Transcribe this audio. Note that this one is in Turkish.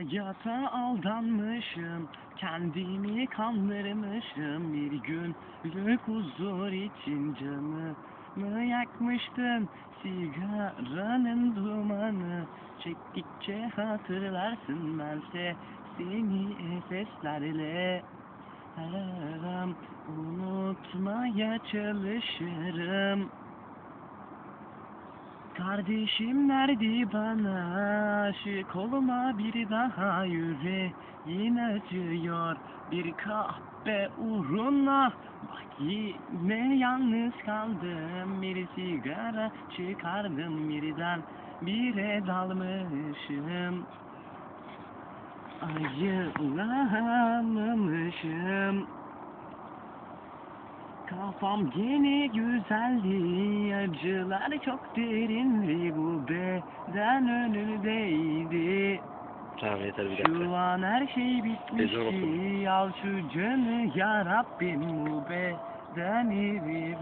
Hayata aldanmışım, kendimi kandırmışım. Bir gün büyük huzur için canımı yakmıştın Sigaranın dumanı çektikçe hatırlarsın bense Seni seslerle. Her an unutmaya çalışırım Kardeşim nerede? Bana aşık olma bir daha yüreğin acıyor bir kahpe uğruna. Bak yine yalnız kaldım. Bir sigara çıkardım birden. Bire dalmışım. Ayılamamışım Kafam gene güzeldi, acılar çok derindi, bu beden önündeydi. Tamam yeter bir dakika. Şu an her şey bitmişti, al şu canı ya Rabbim bu beden erimiş.